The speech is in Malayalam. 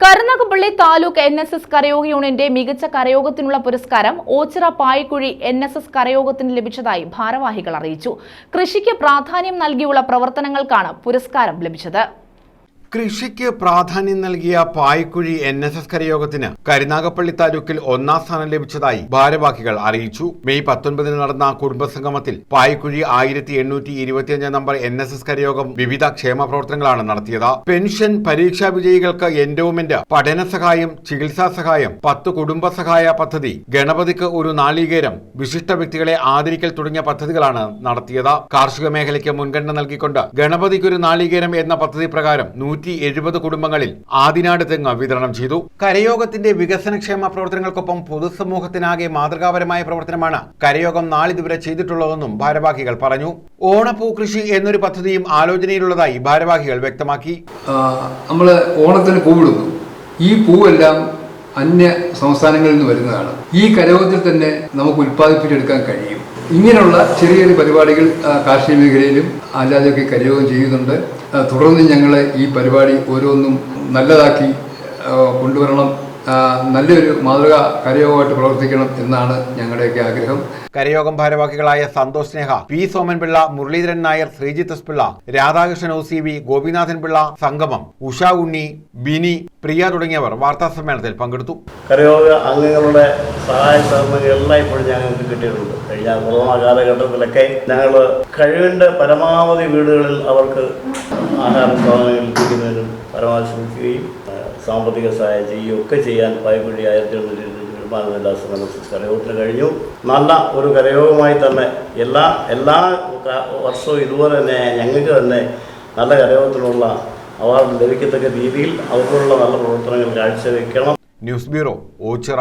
Karunagappally taluk N S S കരയോഗ യൂണിയന്റെ മികച്ച കരയോഗത്തിനുള്ള പുരസ്കാരം Ochira Payakkuzhi N S S കരയോഗത്തിന് ലഭിച്ചതായി ഭാരവാഹികൾ അറിയിച്ചു. കൃഷിക്ക് പ്രാധാന്യം നൽകിയുള്ള പ്രവർത്തനങ്ങൾക്കാണ് പുരസ്കാരം ലഭിച്ചത്. കൃഷിക്ക് പ്രാധാന്യം നൽകിയ പായ്ക്കുഴി എൻ എസ് എസ് കരയോഗത്തിന് കരുനാഗപ്പള്ളി താലൂക്കിൽ ഒന്നാം സ്ഥാനം ലഭിച്ചതായി ഭാരവാഹികൾ അറിയിച്ചു. മെയ് പത്തൊൻപതിന് നടന്ന കുടുംബസംഗമത്തിൽ പായ്ക്കുഴി ആയിരത്തി എണ്ണൂറ്റി ഇരുപത്തിയഞ്ച് നമ്പർ എൻ എസ് എസ് കരയോഗം വിവിധ ക്ഷേമ പ്രവർത്തനങ്ങളാണ് നടത്തിയത്. പെൻഷൻ പരീക്ഷാ വിജയികൾക്ക് എൻഡോമെന്റ് പഠന സഹായം ചികിത്സാ സഹായം പത്ത് കുടുംബ സഹായ പദ്ധതി ഗണപതിക്ക് ഒരു നാളികേരം വിശിഷ്ട വ്യക്തികളെ ആദരിക്കൽ തുടങ്ങിയ പദ്ധതികളാണ് നടത്തിയത്. കാർഷിക മേഖലയ്ക്ക് മുൻഗണന നൽകിക്കൊണ്ട് ഗണപതിക്കൊരു നാളികേരം എന്ന പദ്ധതി പ്രകാരം നൂറ്റി എഴുപത് കുടുംബങ്ങളിൽ ആദിനാട് തെങ്ങ് വിതരണം ചെയ്തു. കരയോഗത്തിന്റെ വികസനക്ഷേമ പ്രവർത്തനങ്ങൾക്കൊപ്പം പൊതുസമൂഹത്തിനാകെ മാതൃകാപരമായ പ്രവർത്തനമാണ് കരയോഗം നാളിതുവരെ ചെയ്തിട്ടുള്ളതെന്നും ഭാരവാഹികൾ പറഞ്ഞു. ഓണപ്പൂ കൃഷി എന്നൊരു പദ്ധതിയും ആലോചനയിലുള്ളതായി ഭാരവാഹികൾ വ്യക്തമാക്കി. നമ്മൾ ഓണത്തിന് പൂവിടുന്നു ഈ പൂവെല്ലാം അന്യ സംസ്ഥാനങ്ങളിൽ നിന്ന് വരുന്നതാണ്. ഈ കരയോഗത്തിൽ തന്നെ നമുക്ക് ഉൽപ്പാദിപ്പിച്ചെടുക്കാൻ കഴിയും. ഇങ്ങനെയുള്ള ചെറിയ ചെറിയ പരിപാടികൾ കാർഷിക മേഖലയിലും അല്ലാതെയൊക്കെ കരയോഗം ചെയ്യുന്നുണ്ട്. തുടർന്ന് ഞങ്ങൾ ഈ പരിപാടി ഓരോന്നും നല്ലതാക്കി കൊണ്ടുവരണം നല്ലൊരു മാതൃക കരയോഗമായിട്ട് പ്രവർത്തിക്കണം എന്നാണ് ഞങ്ങളുടെയൊക്കെ ആഗ്രഹം. കരയോഗം ഭാരവാഹികളായ Santhosh Sneha P Somanpillai Muraleedharan Nair Sreejith S Pillai Radhakrishnan O C V Gopinathan Pillai സംഗമം ഉഷ ഉണ്ണി ബിനി പ്രിയ തുടങ്ങിയവർ വാർത്താ സമ്മേളനത്തിൽ പങ്കെടുത്തു. കരയോഗ അംഗങ്ങളുടെ സഹായ സഹമതി എല്ലാം ഇപ്പോഴും ഞങ്ങൾക്ക് കിട്ടിയിട്ടുണ്ട്. കഴിഞ്ഞ കൊറോണ കാലഘട്ടത്തിലൊക്കെ ഞങ്ങൾ കഴിവിന്റെ പരമാവധി വീടുകളിൽ അവർക്ക് ആഹാരം സാധനങ്ങൾ എത്തിക്കുന്നതിനും പരമാവധി ശ്രമിക്കുകയും സാമ്പത്തിക സഹായം ചെയ്യുകയും ഒക്കെ ചെയ്യാൻ പായ്പൊഴി ആയിരത്തി എണ്ണൂറ്റി എല്ലാ മനസ്സിൽ കരയോഗത്തിന് കഴിഞ്ഞു. നല്ല ഒരു കരയോഗമായി തന്നെ എല്ലാ എല്ലാ വർഷവും ഇതുപോലെ തന്നെ ഞങ്ങൾക്ക് തന്നെ നല്ല കരയോഗത്തിനുള്ള അവാർഡ് ലഭിക്കത്തക്ക രീതിയിൽ അവർക്കുള്ള നല്ല പ്രവർത്തനങ്ങൾ കാഴ്ചവെക്കണം. News bureau Ochira.